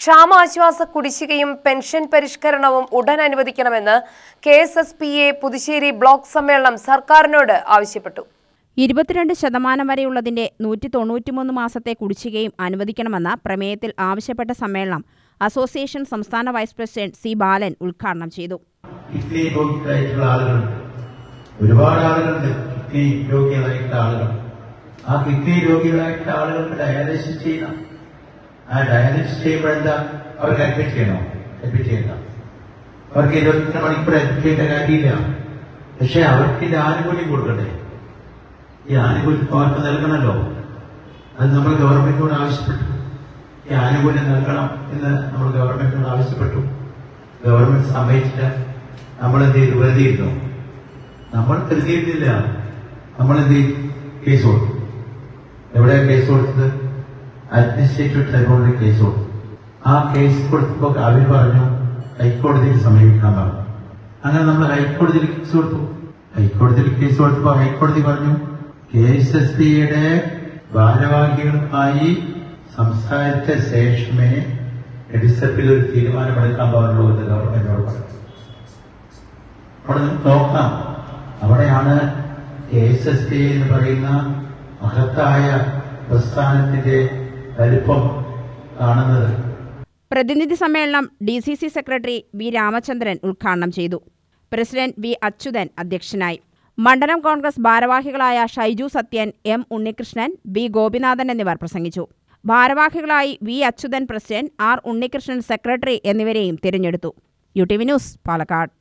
ക്ഷാമാശ്വാസ കുടിശ്ശികയും pension പരിഷ്കരണവും ഉടൻ അനുവദിക്കണമെന്ന് K S S P A Puthussery block സമ്മേളനം സർക്കാരിനോട് ആവശ്യപ്പെട്ടു. ഇരുപത്തിരണ്ട് ശതമാനം വരെയുള്ളതിന്റെ നൂറ്റി തൊണ്ണൂറ്റിമൂന്ന് മാസത്തെ കുടിശ്ശികയും അനുവദിക്കണമെന്ന പ്രമേയത്തിൽ ആവശ്യപ്പെട്ട സമ്മേളനം അസോസിയേഷൻ സംസ്ഥാന വൈസ് പ്രസിഡന്റ് സി ബാലൻ ഉദ്ഘാടനം ചെയ്തു. ഒരുപാട് ആളുകളുണ്ട്. കിഡ്നി രോഗികളായിട്ടുള്ള ആളുകൾ. ആ കിഡ്നി രോഗികളായിട്ടുള്ള ആളുകൾക്ക് ഡയാലിസിസ് ആ ഡയാലിസിസ് ചെയ്യുമ്പോൾ എന്താ അവർക്ക് അഡ്മിറ്റ് ചെയ്യണോ? അഡ്മിറ്റ് ചെയ്യണ്ട. അവർക്ക് ഇരുപത്തിരണ്ട് മണിക്കൂർ അഡ്മിറ്റ് ചെയ്യേണ്ട കാര്യമില്ല. പക്ഷെ അവർക്ക് ഇത് ആനുകൂല്യം കൊടുക്കണ്ടേ ഈ ആനുകൂല്യം അവർക്ക് നൽകണമല്ലോ അത് നമ്മൾ ഗവൺമെന്റിനോട് ആവശ്യപ്പെട്ടു. ഈ ആനുകൂല്യം നൽകണം എന്ന് നമ്മൾ ഗവൺമെന്റിനോട് ആവശ്യപ്പെട്ടു. ഗവൺമെന്റ് സമ്മതിച്ചില്ല. നമ്മൾ എന്ത് ചെയ്തു? വെറുതെ ഇരുന്നു. നമ്മൾ കരുതിയിരുന്നില്ല നമ്മൾ എന്ത് ചെയ്തു? കേസ് കൊടുത്തു. എവിടെയാണ് കേസ് കൊടുത്തത്? അഡ്മിനിസ്ട്രേറ്റീവ് ട്രൈബ്യൂണലിൽ കേസ് കൊടുത്തു. ആ കേസ് കൊടുത്തപ്പോൾ അവർ പറഞ്ഞു ഹൈക്കോടതിയിൽ സമീപിക്കാൻ പറഞ്ഞു. അങ്ങനെ നമ്മൾ ഹൈക്കോടതിയിൽ കേസ് കൊടുത്തു. ഹൈക്കോടതിയിൽ കേസ് കൊടുത്തപ്പോൾ ഹൈക്കോടതി പറഞ്ഞു കെ എസ് എസ് ബിയുടെ ഭാരവാഹികളുമായി സംസാരിച്ച ശേഷമേ എഡിസപ്പിൽ ഒരു തീരുമാനമെടുക്കാൻ പാടുള്ളൂ എന്ന് ഗവൺമെന്റിനോട് പറഞ്ഞു. അവിടെ നോക്കാം. അവിടെയാണ് കെ എസ് എസ് ബി എന്ന് പറയുന്ന മഹത്തായ പ്രസ്ഥാനത്തിന്റെ വലിപ്പം കാണുന്നത്. പ്രതിനിധി സമ്മേളനം D C C secretary V Ramachandran ഉദ്ഘാടനം ചെയ്തു. പ്രസിഡന്റ് വി അച്യുതൻ അധ്യക്ഷനായി. മണ്ഡലം കോൺഗ്രസ് ഭാരവാഹികളായ ഷൈജു സത്യൻ എം ഉണ്ണികൃഷ്ണൻ ബി ഗോപിനാഥൻ എന്നിവർ പ്രസംഗിച്ചു. ഭാരവാഹികളായി V Achuthan president R Unnikrishnan secretary എന്നിവരെയും തിരഞ്ഞെടുത്തു. U T V news Palakkad.